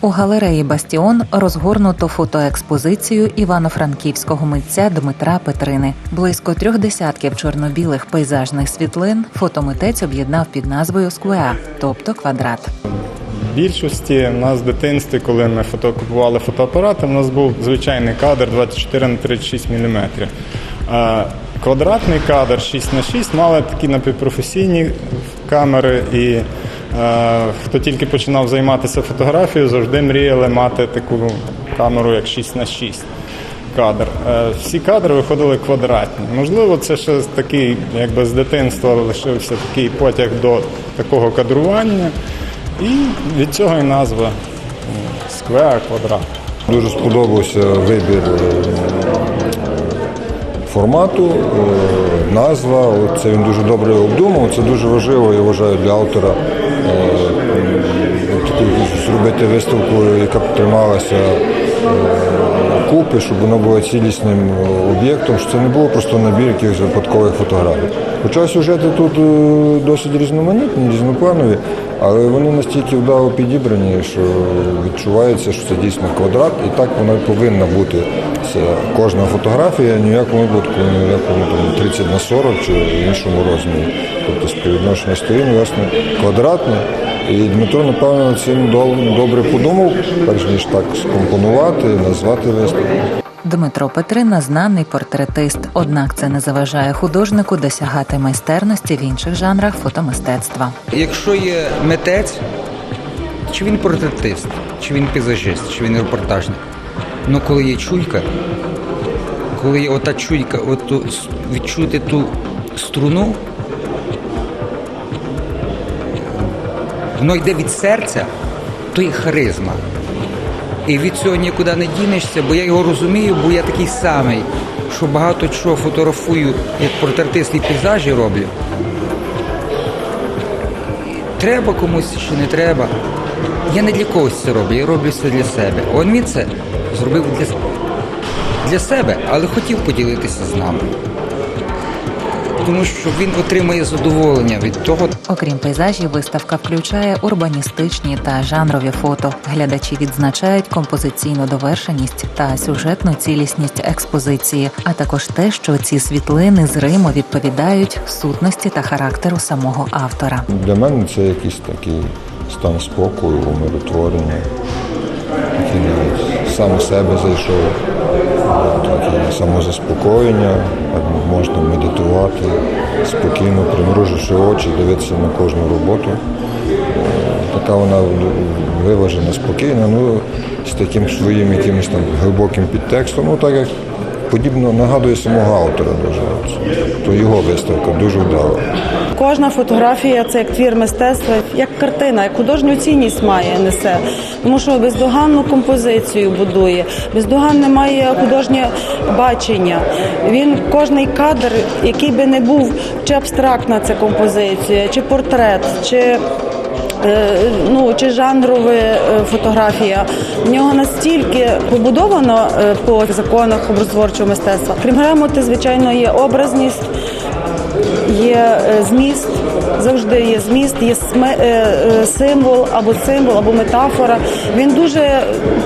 У галереї Бастіон розгорнуто фотоекспозицію івано-франківського митця Дмитра Петрини. Близько трьох десятків чорно-білих пейзажних світлин фотомитець об'єднав під назвою Сквеа, тобто квадрат. Більшості в нас в дитинстві, коли ми фото купували фотоапарати, у нас був звичайний кадр 24 на 36 мм. Квадратний кадр 6 на 6 мали такі напівпрофесійні камери, і хто тільки починав займатися фотографією, завжди мріяли мати таку камеру, як 6 на 6 кадр. Е, Всі кадри виходили квадратні. Можливо, це ще такий, якби з дитинства лишився такий потяг до такого кадрування. І від цього і назва сквер квадрат. Дуже сподобався вибір е, формату, е, назва. Це він дуже добре обдумав. Це дуже важливо, я вважаю, для автора е, зробити виставку, яка б трималася е, купи, щоб вона була цілісним е, об'єктом, щоб це не було просто набір якихось випадкових фотографій. Хоча сюжети тут е, досить різноманітні, різнопланові, але вони настільки вдало підібрані, що відчувається, що це дійсно квадрат, і так вона і повинна бути. Це кожна фотографія, ні в якому випадку, ні в якому там 30 на 40 чи в іншому розмірі. Тобто співвідношення сторін, власне, квадратне. І Дмитро, напевно, цим добре подумав, перш ніж так скомпонувати, назвати виставку. Дмитро Петрина знаний портретист, однак це не заважає художнику досягати майстерності в інших жанрах фотомистецтва. Якщо є митець, чи він портретист, чи він пейзажист, чи він репортажник. Ну коли є чуйка, коли є ота чуйка, от відчути ту струну, воно йде від серця, то є харизма. І від цього нікуди не дінешся, бо я його розумію, бо я такий самий, що багато чого фотографую, як портретист і пейзажі роблю. Треба комусь чи не треба. Я не для когось це роблю, я роблю це для себе. Он він це зробив для, для себе, але хотів поділитися з нами. Тому що він отримує задоволення від того, Окрім пейзажів, виставка включає урбаністичні та жанрові фото. Глядачі відзначають композиційну довершеність та сюжетну цілісність експозиції, а також те, що ці світлини зримо відповідають сутності та характеру самого автора. Для мене це якийсь такий стан спокою, умиротворення, навіть сам у себе зайшов, самозаспокоєння, можна медитувати, спокійно примруживши очі, дивитися на кожну роботу. Така вона виважена, спокійна, ну з таким своїм якимось там глибоким підтекстом, ну так як подібно нагадує самого автора дуже. То його виставка дуже вдала. Кожна фотографія це як твір мистецтва, як картина, як художню цінність має несе. Тому що бездоганну композицію будує, бездоганне має художнє бачення. Він кожний кадр, який би не був, чи абстрактна ця композиція, чи портрет, чи ну чи жанрова е, фотографія. В нього настільки побудовано е, по законах образотворчого мистецтва. Крім грамоти, звичайно, є образність є е, зміст, завжди є зміст, є е, е, символ або символ, або метафора. Він дуже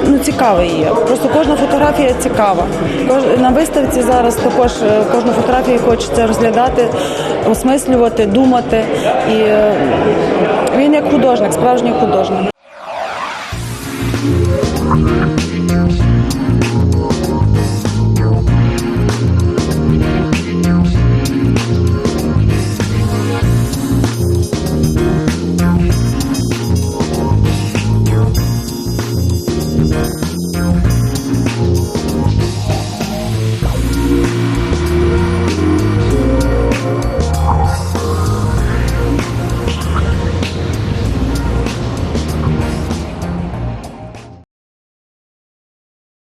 ну, цікавий є. Просто кожна фотографія цікава. На виставці зараз також е, кожну фотографію хочеться розглядати, осмислювати, думати. І е, він як художник, справжній художник.